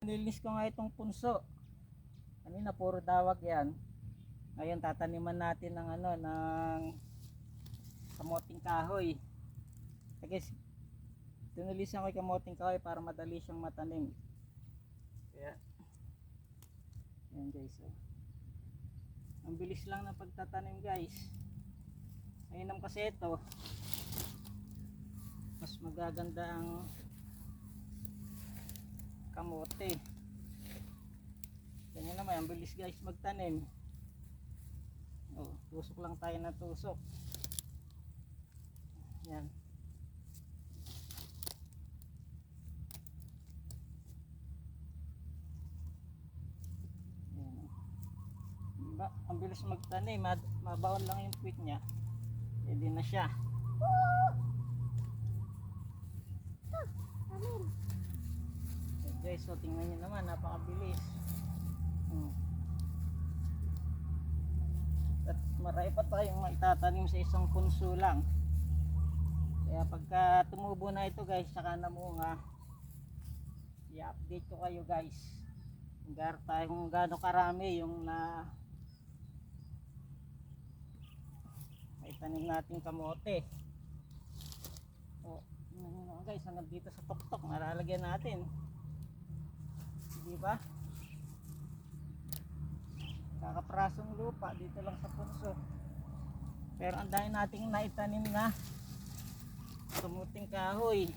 Nilinis ko nga itong punso. Kanina puro dawag yan. Ngayon tataniman natin ng ano ng kamoting kahoy. Kasi tinilisan ko yung kamoting kahoy para madali siyang matanim. Kaya yan guys. Oh. Ang bilis lang ng pagtatanim guys. Mainam kasi ito. Mas magaganda ang kamote. Ganyan naman, ang bilis guys magtanim. Oh, tusok lang tayo na tusok. Yan. Oh. Diba? Ang bilis magtanim, mad- lang yung puwit niya. Pwede na siya. Okay, guys, so tingnan nyo naman, napakabilis. Hmm. At marami pa tayong maitatanim sa isang punso lang. Kaya pagka tumubo na ito guys, saka namunga, i-update ko kayo guys. Gar tayo kung gaano karami yung na maitanim nating kamote. O, naman guys, hanggang dito sa tuktok, nalalagyan natin. Di ba? Kakaprasong lupa dito lang sa punso. Pero ang dami nating naitanim na tumuting kahoy.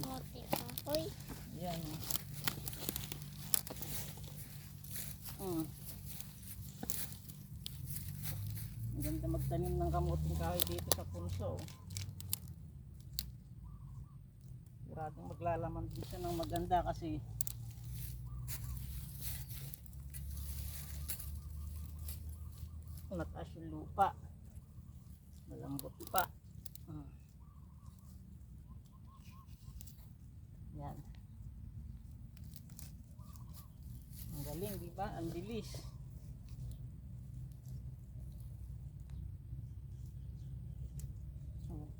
Mote kahoy. yan. Hmm. Ang ganda magtanim ng kamuting kahoy dito sa punso. Siguradong maglalaman din siya ng maganda kasi mataas yung lupa. Malambot pa. Hmm. Yan. Ang galing, di ba? Ang bilis. Hmm.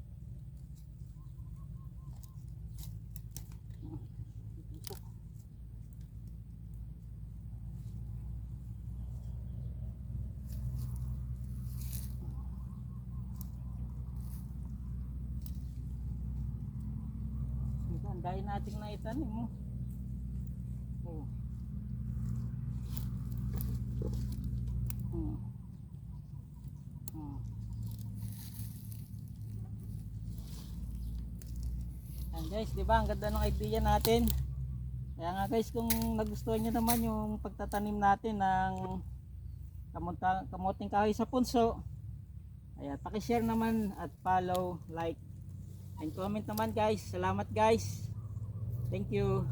Hmm. Ito. Ito, ang dahil nating naitanim mo. Oh. Hmm. Hmm. Guys, di ba? Ang ganda ng idea natin. Kaya nga guys, kung nagustuhan nyo naman yung pagtatanim natin ng kamuting kahoy sa punso, ayan, pakishare naman at follow, like, and comment naman guys. Salamat guys. Thank you.